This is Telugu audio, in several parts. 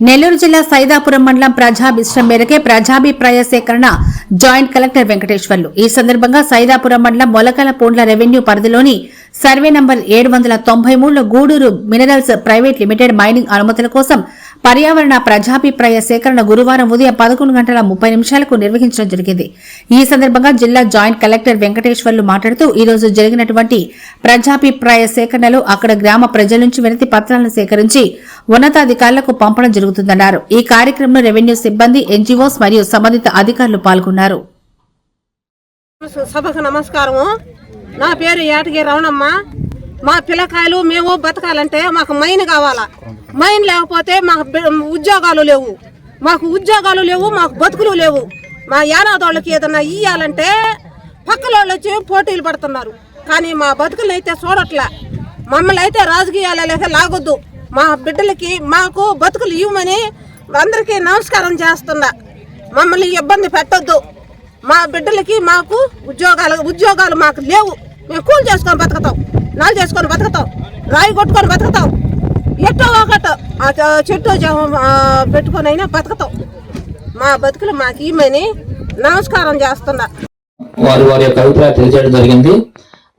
నెల్లూరు జిల్లా సైదాపురం మండలం ప్రజాభిష్టం మేరకే ప్రజాభిప్రాయ సేకరణ జాయింట్ కలెక్టర్ వెంకటేశ్వర్లు. ఈ సందర్భంగా సైదాపురం మండలం మొలకల పోండ్ల రెవెన్యూ పరిధిలోని సర్వే నంబర్ ఏడు వందల తొంభై మూడులో Gudur minerals private limited mining అనుమతుల కోసం పర్యావరణ ప్రజాభిప్రాయ సేకరణ గురువారం ఉదయం పదకొండు గంటల ముప్పై నిమిషాలకు నిర్వహించడం జరిగింది. ఈ సందర్భంగా జిల్లా జాయింట్ కలెక్టర్ వెంకటేశ్వర్లు మాట్లాడుతూ ఈ రోజు జరిగినటువంటి ప్రజాభిప్రాయ సేకరణలో అక్కడ గ్రామ ప్రజల నుంచి వినతి పత్రాలను సేకరించి ఉన్నతాధికారులకు పంపడం జరుగుతుందన్నారు. ఈ కార్యక్రమంలో రెవెన్యూ సిబ్బంది ఎన్జీఓస్ మరియు సంబంధిత అధికారులు పాల్గొన్నారు. సభకు నమస్కారము. నా పేరు ఏటగి రవణమ్మ మా పిల్లకాయలు మేము బతకాలంటే మాకు మైన్ కావాలా? మైన్ లేకపోతే మాకు ఉద్యోగాలు లేవు. మాకు ఉద్యోగాలు లేవు మాకు బతుకులు లేవు. మా యానాదోళ్ళకి ఏదన్నా ఇయ్యాలంటే పక్కల వాళ్ళు వచ్చి పోటీలు పడుతున్నారు. కానీ మా బతుకులను అయితే చూడట్లే. మమ్మల్ని అయితే రాజకీయాలకి లాగొద్దు. మా బిడ్డలకి మాకు బతుకులు ఇవ్వమని అందరికీ నమస్కారం చేస్తున్నా. మమ్మల్ని ఇబ్బంది పెట్టొద్దు. మా బిడ్డలకి మాకు ఉద్యోగాలు ఉద్యోగాలు మాకు లేవు. మేము కూలి చేసుకొని బతుకుతాం నాలు చేసుకొని బతుకుతాం రాయి కొట్టుకొని బతుకుతాం. ఎట్టో ఒకటో ఆ చెట్టు పెట్టుకొని అయినా బతుకుతాం మా బతుకులు మాకు ఇమ్మని నమస్కారం చేస్తున్నా. వారు వారి యొక్క అభిప్రాయం తెలియజేయడం జరిగింది.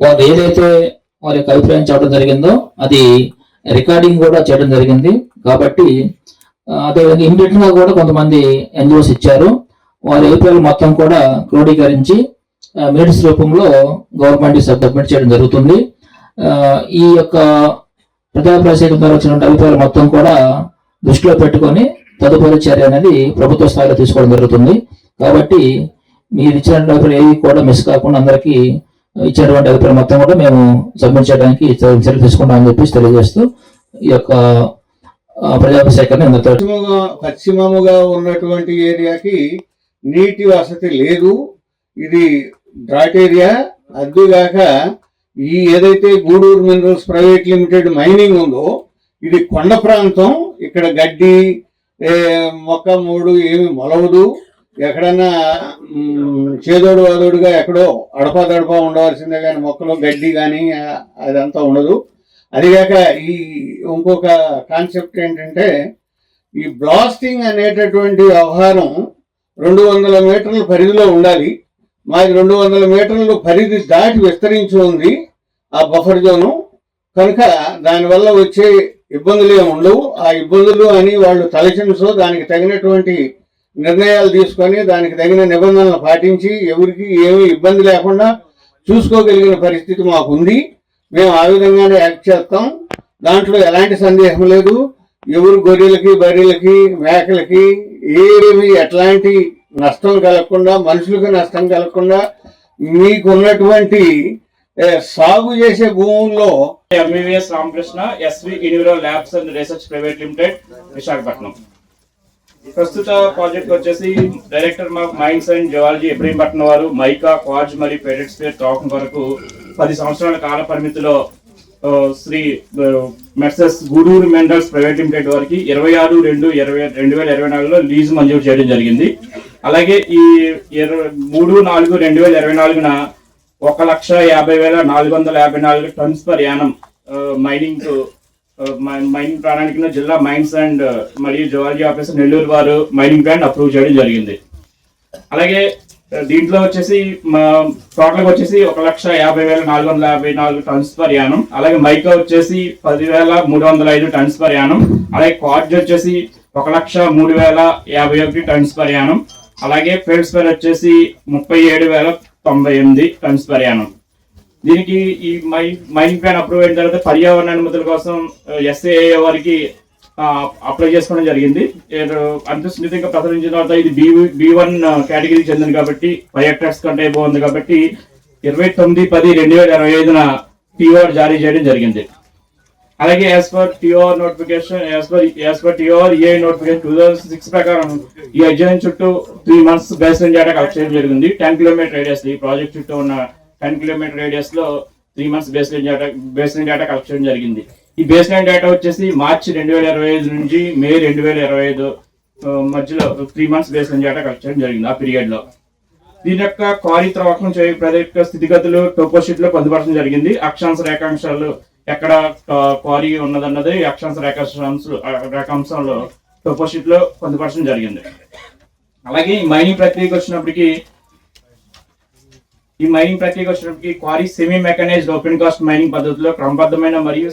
వారు ఏదైతే వారి యొక్క అభిప్రాయం చెప్పడం జరిగిందో అది రికార్డింగ్ కూడా చేయడం జరిగింది. కాబట్టి అదేవిధంగా ఇమీడియట్గా కూడా కొంతమంది ఎన్జిఓస్ ఇచ్చారు. వారి అభిప్రాయాలు మొత్తం కూడా క్రోడీకరించి మినిట్స్ రూపంలో గవర్నమెంట్ సబ్మిట్ చేయడం జరుగుతుంది. ఈ యొక్క ప్రజాప్రసేకం ద్వారా వచ్చిన అభిప్రాయాలు మొత్తం కూడా దృష్టిలో పెట్టుకొని తదుపరి చర్య అనేది ప్రభుత్వ స్థాయిలో తీసుకోవడం జరుగుతుంది. కాబట్టి మీరు ఇచ్చినటువంటి అభిప్రాయం ఏవి కూడా మిస్ కాకుండా అందరికీ ఇచ్చినటువంటి అభిప్రాయం మొత్తం కూడా మేము సబ్మిట్ చేయడానికి చర్యలు తీసుకుంటామని చెప్పేసి తెలియజేస్తూ ఈ యొక్క ఆ, పశ్చిమగా పశ్చిమముగా ఉన్నటువంటి ఏరియాకి నీటి వసతి లేదు. ఇది డ్రాట్ ఏరియా. అద్దుగాక ఈ ఏదైతే Gudur minerals private limited mining ఉందో ఇది కొండ ప్రాంతం. ఇక్కడ గడ్డి మొక్క మూడు ఏమి మొలవదు. ఎక్కడన్నా చేదోడు వాదోడుగా ఎక్కడో అడపా దడపా ఉండవలసిందే కానీ మొక్కలో గడ్డి కానీ అదంతా ఉండదు. అదిగాక ఈ ఇంకొక కాన్సెప్ట్ ఏంటంటే ఈ బ్లాస్టింగ్ అనేటటువంటి వ్యవహారం రెండు వందల మీటర్ల పరిధిలో ఉండాలి. మాది రెండు వందల మీటర్లు పరిధి దాటి విస్తరించి ఉంది ఆ బఫర్ జోను కనుక దానివల్ల వచ్చే ఇబ్బందులు ఏమి ఉండవు. ఆ ఇబ్బందులు అని వాళ్ళు తలచినసో దానికి తగినటువంటి నిర్ణయాలు తీసుకొని దానికి తగిన నిబంధనలు పాటించి ఎవరికి ఏమీ ఇబ్బంది లేకుండా చూసుకోగలిగిన పరిస్థితి మాకు ఉంది. మేము ఆ విధంగానే యాక్ట్ చేస్తాం. దాంట్లో ఎలాంటి సందేహం లేదు. ఎవరు గొర్రెలకి బర్రెలకి మేకలకి ఏమి ఎట్లాంటి నష్టం కలగకుండా మనుషులకు నష్టం కలగకుండా మీకు ఉన్నటువంటి సాగు చేసే భూముల్లో MBBS Ramakrishna SV enviro labs and research private limited Visakhapatnam ప్రస్తుత ప్రాజెక్ట్ వచ్చేసి director of mines and geology Ibrahimpatnam వారు మైకా క్వాజ్ మరియు పెరెట్ స్పేర్ త్రావకం వరకు పది సంవత్సరాల కాల పరిమితిలో Shri messrs Gudur minerals private limited వారికి ఇరవై ఆరు రెండు ఇరవై రెండు వేల ఇరవై నాలుగులో లీజు మంజూరు చేయడం జరిగింది. అలాగే ఈ ఇరవై మూడు నాలుగు రెండు వేల ఇరవై నాలుగున ఒక లక్ష యాభై వేల నాలుగు వందల యాభై నాలుగు tons per annum mining mining ప్రాణానికి జిల్లా మైన్స్ అండ్ మరియు జువాలజీ ఆఫీసర్ నెల్లూరు వారు మైనింగ్ ప్లాన్ అప్రూవ్ చేయడం జరిగింది. అలాగే దీంట్లో వచ్చేసి మా టోటల్ వచ్చేసి ఒక లక్ష యాభై వేల నాలుగు వందల యాభై నాలుగు టన్స్ పర్ యానం అలాగే మైకా వచ్చేసి పదివేల మూడు వందల ఐదు టన్స్ పర్ యానం అలాగే క్వార్జ్ వచ్చేసి ఒక లక్ష మూడు వేల యాభై ఒకటి టన్స్ పర్ యానం అలాగే ఫ్రెండ్స్ పర్ వచ్చేసి ముప్పై ఏడు వేల తొంభై ఎనిమిది టన్స్ పర్ యానం దీనికి ఈ మై మైనింగ్ ప్లాన్ అప్రూవ్ అయిన తర్వాత పర్యావరణ అనుమతుల కోసం ఎస్ఏఏ వారికి అప్లై చేసుకోవడం జరిగింది. అంత సున్నితంగా ప్రసరించిన తర్వాత ఇది బి బి వన్ కేటగిరీకి చెందింది కాబట్టి ఫైవ్ హెక్టర్స్ కంటే బాగుంది కాబట్టి ఇరవై తొమ్మిది పది రెండు వేల ఇరవై ఐదున టీఓఆర్ జారీ చేయడం జరిగింది. అలాగే as per TOR notification as per as per TOR a notification two thousand six ప్రకారం ఈ అధ్యయనం చుట్టూ three months base line data collect చేయడం జరిగింది. టెన్ కిలోమీటర్ రేడియస్ ఈ ప్రాజెక్ట్ చుట్టూ ఉన్న ten kilometre రేడియస్లో three months base line data base line data collect చేయడం జరిగింది. ఈ బేస్ లైన్ డేటా వచ్చేసి మార్చి రెండు వేల ఇరవై ఐదు నుంచి మే రెండు వేల ఇరవై ఐదు మధ్యలో three months base line data collect చేయడం జరిగింది ఆ పీరియడ్లో. దీని యొక్క క్వారీ త్రవ్వకం చేయ ప్రజల స్థితిగతులు టోపోషీట్లో పొందుపరచడం జరిగింది. అక్షాంశ రేఖాంశాలు ఎక్కడ క్వారీ ఉన్నదన్నది అక్షాంశ రేఖాంశాంశాలు రేఖాంశంలో ప్రపోజిట్లో పొందుపరచడం జరిగింది. అలాగే ఈ మైనింగ్ ప్రక్రియకి వచ్చినప్పటికీ ఈ మైనింగ్ ప్రక్రియకి వచ్చినప్పటికీ quarry semi mechanised open cast mining పద్ధతిలో క్రమబద్ధమైన మరియు